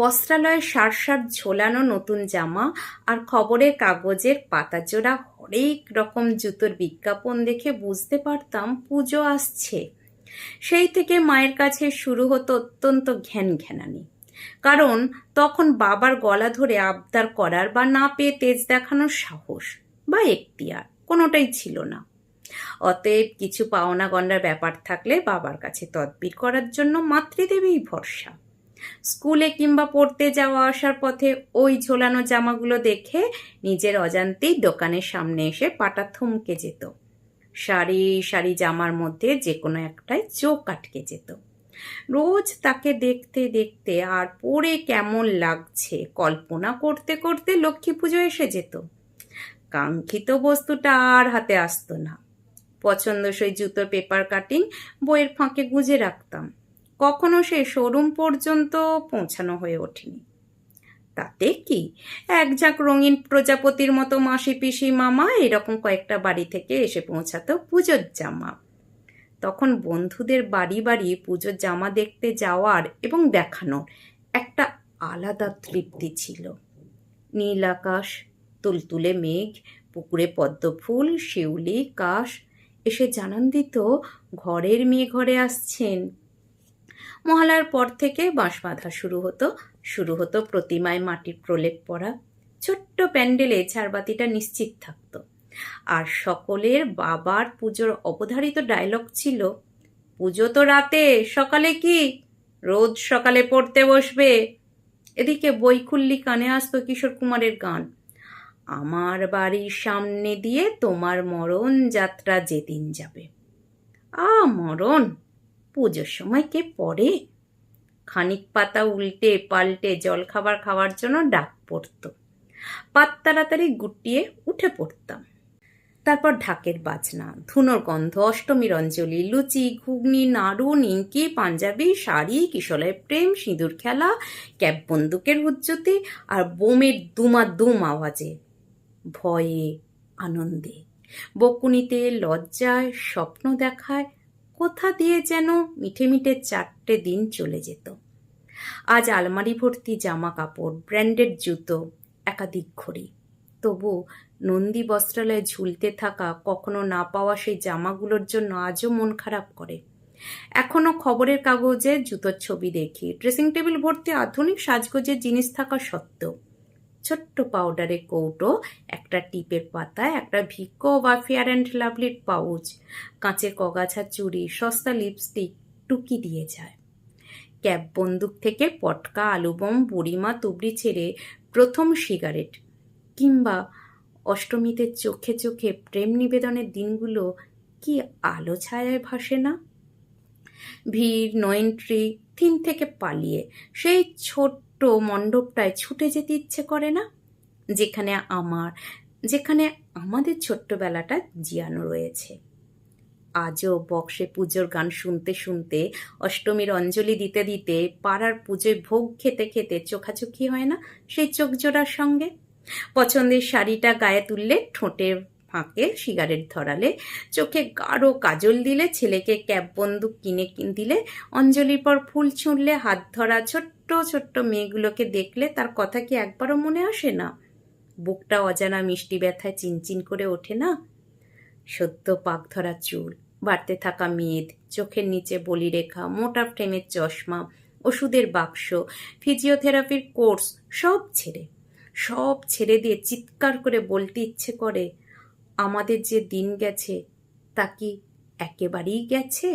বস্ত্রালয়ে সার সার ঝোলানো নতুন জামা আর খবরের কাগজের পাতাজোড়া হরেক রকম জুতোর বিজ্ঞাপন দেখে বুঝতে পারতাম পুজো আসছে। সেই থেকে মায়ের কাছে শুরু হতো অত্যন্ত ঘ্যান ঘ্যানানি কারণ তখন বাবার গলা ধরে আবদার করার বা না পেয়ে তেজ দেখানোর সাহস বা এখতিয়ার কোনোটাই ছিল না। অতএব কিছু পাওনা গন্ডার ব্যাপার থাকলে বাবার কাছে তদবির করার জন্য মাতৃদেবীই ভরসা। স্কুলে কিংবা পড়তে যাওয়া আসার পথে ওই ঝোলানো জামাগুলো দেখে নিজের অজান্তেই দোকানের সামনে এসে পাটা থমকে যেত। সারি সারি জামার মধ্যে যে কোনো একটায় চোখ আটকে যেত। রোজ তাকে দেখতে দেখতে আর পরে কেমন লাগছে কল্পনা করতে করতে লক্ষ্মী পুজো এসে যেত। কাঙ্ক্ষিত বস্তুটা আর হাতে আসতো না। পছন্দসই জুতোর পেপার কাটিং, বইয়ের ফাঁকে গুঁজে রাখতাম। কখনো সে শোরুম পর্যন্ত পৌঁছানো হয়ে ওঠেনি। তাতে কি? এক ঝাঁক রঙিন প্রজাপতির মতো মাসি পিসি মামা এরকম কয়েকটা বাড়ি থেকে এসে পৌঁছাতো পুজোর জামা। তখন বন্ধুদের বাড়ি বাড়ি পুজোর জামা দেখতে যাওয়ার এবং দেখানোর একটা আলাদা তৃপ্তি ছিল। নীল আকাশ, তুলতুলে মেঘ, পুকুরে পদ্ম ফুল, শিউলি, কাশ, এসে জানান দিত ঘরের মেয়ে ঘরে আসছেন। মহালয়ার পর থেকে বাঁশ বাঁধা শুরু হতো। শুরু হতো প্রতিমায় মাটির প্রলেপ পড়া। ছোট্ট প্যান্ডেলে ঝাড়বাতিটা নিশ্চিত থাকত। আর সকলের বাবার পুজোর অবধারিত ডায়লগ ছিল, পুজো তো রাতে, সকালে কি? রোজ সকালে পড়তে বসবে। এদিকে বইখুল্লি কানে আসতো কিশোর কুমারের গান, আমার বাড়ির সামনে দিয়ে তোমার মরণ যাত্রা যেদিন যাবে। আ, মরণ? পুজোর সময় কে পড়ে খানিক পাতা উল্টে পাল্টে জল খাবার খাওয়ার জন্য ডাক পড়তো। পাত তাড়াতাড়ি গুটিয়ে উঠে পড়তাম। তারপর ঢাকের বাজনা, ধুনোর গন্ধ অষ্টমীর অঞ্জলি লুচি, ঘুগনি, নাড়ু, নিমকি, পাঞ্জাবি, শাড়ি কিশলয় প্রেম, সিঁদুর খেলা, ক্যাব বন্দুকের উজ্জ্বতি আর বোমের দুমা দুম আওয়াজে। ভয়ে, আনন্দে। বকুনিতে লজ্জায় স্বপ্ন দেখায় কোথা দিয়ে যেন মিঠে মিঠে চারটে দিন চলে যেত। আজ আলমারি ভর্তি জামা কাপড় ব্র্যান্ডেড জুতো, একাধিক ঘড়ি। তবু নন্দী বস্ত্রালয়ে ঝুলতে থাকা, কখনো না পাওয়া সেই জামাগুলোর জন্য আজও মন খারাপ করে। এখনও খবরের কাগজে জুতোর ছবি দেখি, ড্রেসিং টেবিল ভর্তি আধুনিক সাজগোজের জিনিস থাকা সত্ত্বেও। ছোট্ট পাউডারের কৌটো, একটা টিপের পাতা একটা ভিক্কো বা ফেয়ার অ্যান্ড লাভলির পাউচ কাঁচের কগাছা চুড়ি, সস্তা লিপস্টিক টুকি দিয়ে যায়। ক্যাব বন্দুক থেকে পটকা, আলুবম, বুড়িমা, তুবড়ি ছেড়ে প্রথম সিগারেট কিংবা অষ্টমীতে চোখে চোখে প্রেম নিবেদনের দিনগুলো কি আলো ছায়ায় ভাসে না? ভিড় নো এন্ট্রি থিম থেকে পালিয়ে সেই ছোট্ট মণ্ডপটায় ছুটে যেতে ইচ্ছে করে না? যেখানে আমার, যেখানে আমাদের ছোট্টবেলাটা জিয়ানো রয়েছে। আজও বক্সে পুজোর গান শুনতে শুনতে, অষ্টমীর অঞ্জলি দিতে দিতে পাড়ার পুজোয় ভোগ খেতে খেতে চোখাচোখি হয় না সেই চোখ জোড়ার সঙ্গে? পছন্দের শাড়িটা গায়ে তুললে ঠোঁটে ফাঁকে সিগারেট ধরালে চোখে গাঢ় কাজল দিলে, ছেলেকে ক্যাব বন্দুক কিনে দিলে, অঞ্জলির পর ফুল ছুঁড়লে, হাত ধরা ছোট্ট ছোট্ট মেয়েগুলোকে দেখলে তার কথা কি একবারও মনে আসে না? বুকটা অজানা মিষ্টি ব্যথায় চিনচিন করে ওঠে না? সদ্য পাক ধরা চুল, বাড়তে থাকা মেদ, চোখের নিচে বলিরেখা মোটা ফ্রেমের চশমা, ওষুধের বাক্স, ফিজিওথেরাপির কোর্স, সব ছেড়ে সব ছেড়ে দিয়ে চিৎকার করে বলতে ইচ্ছে করে আমাদের যে দিন গেছে তা কি একেবারেই গেছে?